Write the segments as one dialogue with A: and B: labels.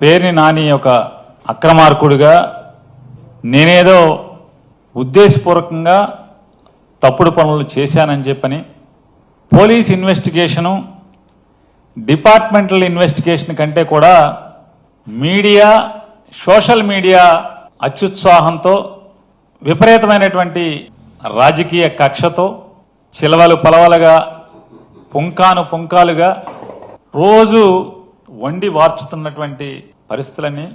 A: పేరుని నాని ఒక అక్రమార్కుడిగా నేనేదో ఉద్దేశపూర్వకంగా తప్పుడు పనులు చేశానని చెప్పని పోలీస్ ఇన్వెస్టిగేషను డిపార్ట్మెంటల్ ఇన్వెస్టిగేషన్ కంటే కూడా మీడియా సోషల్ మీడియా అత్యుత్సాహంతో విపరీతమైనటువంటి రాజకీయ కక్షతో చిలవలు పలవలుగా పుంకాను పుంకాలుగా రోజు వండి వార్చుతున్నటువంటి పరిస్థితులని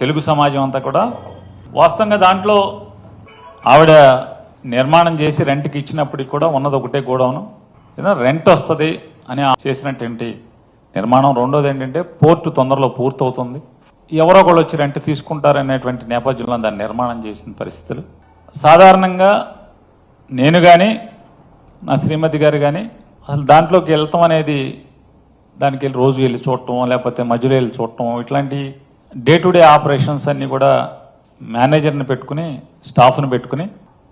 A: తెలుగు సమాజం అంతా కూడా వాస్తవంగా దాంట్లో ఆవిడ నిర్మాణం చేసి రెంట్కి ఇచ్చినప్పటికి కూడా ఉన్నది ఒకటే గోడౌను. ఏదైనా రెంట్ వస్తుంది అని ఆ చేసినటువంటి నిర్మాణం. రెండోది ఏంటంటే పోర్టు తొందరలో పూర్తవుతుంది. ఎవరో ఒకళ్ళు వచ్చి రెంట్ తీసుకుంటారనేటువంటి నేపథ్యంలో దాన్ని నిర్మాణం చేసిన పరిస్థితులు. సాధారణంగా నేను కానీ నా శ్రీమతి గారు కానీ అసలు దాంట్లోకి వెళ్తాం అనేది దానికి వెళ్ళి రోజు వెళ్ళి చూడటం లేకపోతే మధ్యలో వెళ్ళి చూడటం ఇట్లాంటి డే టు డే ఆపరేషన్స్ అన్నీ కూడా మేనేజర్ని పెట్టుకుని స్టాఫ్ని పెట్టుకుని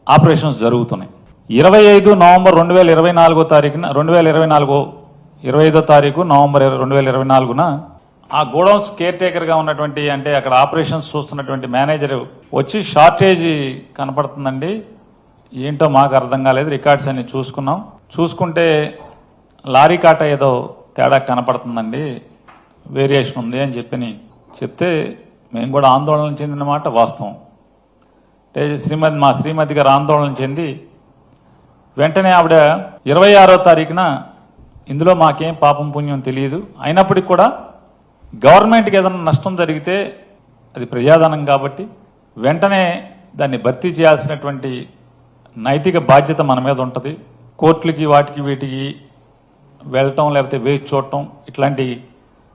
A: ఆపరేషన్స్ జరుగుతున్నాయి. ఇరవై ఐదు నవంబర్ రెండు వేల ఇరవై నాలుగో తారీఖున రెండు వేల ఇరవై నాలుగో ఇరవై ఐదో తారీఖు నవంబర్ రెండు వేల ఇరవై నాలుగున ఆ గోడౌన్స్ కేర్ టేకర్గా ఉన్నటువంటి అంటే అక్కడ ఆపరేషన్స్ చూస్తున్నటువంటి మేనేజర్ వచ్చి షార్టేజ్ కనపడుతుందండి. ఏంటో మాకు అర్థం కాలేదు రికార్డ్స్ అన్ని చూసుకున్నాం. చూసుకుంటే లారీ కాట ఏదో తేడా కనపడుతుందండి. వేరియేషన్ ఉంది అని చెప్పని చెప్తే మేము కూడా ఆందోళన చెందిన మాట వాస్తవం. అంటే శ్రీమతి మా శ్రీమతి గారు ఆందోళన చెంది వెంటనే ఆవిడ ఇరవై ఆరో తారీఖున ఇందులో మాకేం పాపం పుణ్యం తెలియదు. అయినప్పటికి కూడా గవర్నమెంట్కి ఏదైనా నష్టం జరిగితే అది ప్రజాధనం కాబట్టి వెంటనే దాన్ని భర్తీ చేయాల్సినటువంటి నైతిక బాధ్యత మన మీద ఉంటుంది. కోర్టులకి వాటికి వీటికి వెళ్ళటం లేకపోతే వేచి చూడటం ఇట్లాంటి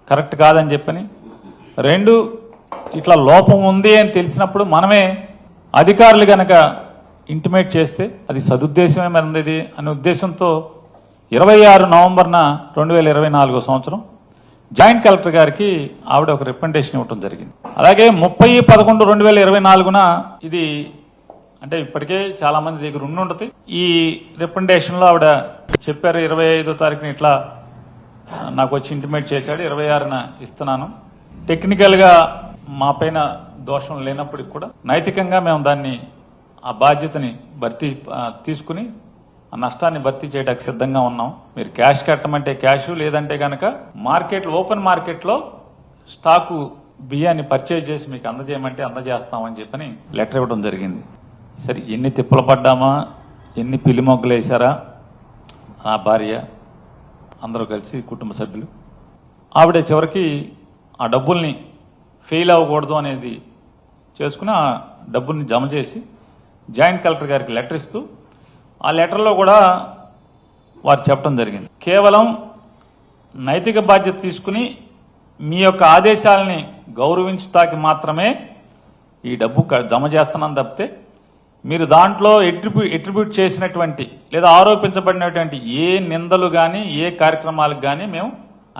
A: కరెక్ట్ కాదని చెప్పని. రెండు ఇట్లా లోపం ఉంది అని తెలిసినప్పుడు మనమే అధికారులు కనుక ఇంటిమేట్ చేస్తే అది సదుద్దేశమే మరి అనే ఉద్దేశంతో ఇరవై ఆరు నవంబర్న రెండు వేల ఇరవై నాలుగో సంవత్సరం జాయింట్ కలెక్టర్ గారికి ఆవిడ ఒక రికమెండేషన్ ఇవ్వడం జరిగింది. అలాగే ముప్పై పదకొండు రెండు వేల ఇరవై నాలుగున ఇది అంటే ఇప్పటికే చాలా మంది దగ్గర ఉండి ఉంటుంది. ఈ రికమెండేషన్లో ఆవిడ చెప్పారు ఇరవై ఐదో తారీఖున ఇట్లా నాకు వచ్చి ఇంటిమేట్ చేశాడు ఇరవై ఆరున ఇస్తున్నాను. టెక్నికల్గా మా పైన దోషం లేనప్పటికి కూడా నైతికంగా మేము దాన్ని ఆ బాధ్యతని భర్తీ తీసుకుని ఆ నష్టాన్ని భర్తీ చేయడానికి సిద్ధంగా ఉన్నాం. మీరు క్యాష్ కట్టమంటే క్యాష్ లేదంటే కనుక మార్కెట్ ఓపెన్ మార్కెట్లో స్టాకు బియ్యాన్ని పర్చేజ్ చేసి మీకు అందజేయమంటే అందజేస్తామని చెప్పని లెటర్ ఇవ్వడం జరిగింది. సరే ఎన్ని తిప్పలు పడ్డామా? ఎన్ని పిల్లి మొగ్గలు వేశారా? నా భార్య అందరూ కలిసి కుటుంబ సభ్యులు. ఆవిడ చివరికి ఆ డబ్బుల్ని ఫెయిల్ అవ్వకూడదు అనేది చేసుకుని ఆ డబ్బుల్ని జమ చేసి జాయింట్ కలెక్టర్ గారికి లెటర్ ఇస్తూ ఆ లెటర్లో కూడా వారు చెప్పడం జరిగింది. కేవలం నైతిక బాధ్యత తీసుకుని మీ యొక్క ఆదేశాలని గౌరవించటానికి మాత్రమే ఈ డబ్బు జమ చేస్తున్నాను తప్పితే మీరు దాంట్లో ఎట్రిబ్యూ ఎట్రిబ్యూట్ చేసినటువంటి లేదా ఆరోపించబడినటువంటి ఏ నిందలు కానీ ఏ కార్యక్రమాలకు కానీ మేము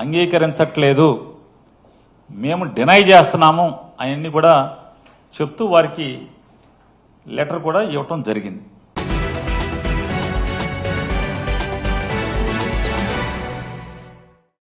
A: అంగీకరించట్లేదు. మేము డినై చేస్తున్నాము అవన్నీ కూడా చెప్తూ వారికి లెటర్ కూడా ఇవ్వటం జరిగింది.